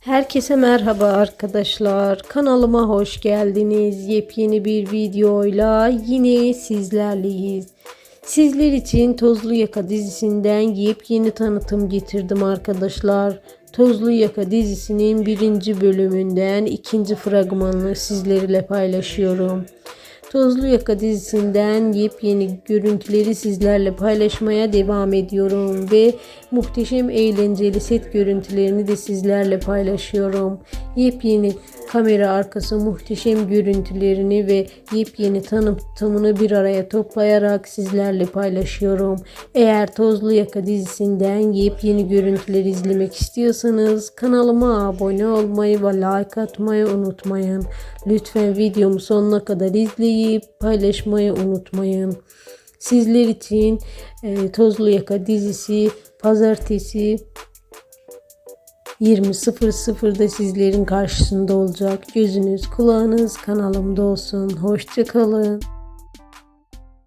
Herkese merhaba arkadaşlar. Kanalıma hoş geldiniz. Yepyeni bir videoyla yine sizlerleyiz. Sizler için Tozlu Yaka dizisinden yepyeni tanıtım getirdim arkadaşlar. Tozlu Yaka dizisinin birinci bölümünden ikinci fragmanını sizlerle paylaşıyorum. Tozlu Yaka dizisinden yepyeni görüntüleri sizlerle paylaşmaya devam ediyorum ve muhteşem eğlenceli set görüntülerini de sizlerle paylaşıyorum. Yepyeni kamera arkası muhteşem görüntülerini ve yepyeni tanıtımını bir araya toplayarak sizlerle paylaşıyorum. Eğer Tozlu Yaka dizisinden yepyeni görüntüler izlemek istiyorsanız kanalıma abone olmayı ve like atmayı unutmayın. Lütfen videomu sonuna kadar izleyip paylaşmayı unutmayın. Sizler için e, Tozlu Yaka dizisi pazartesi 20.00'da sizlerin karşısında olacak. Gözünüz kulağınız kanalımda olsun. Hoşçakalın.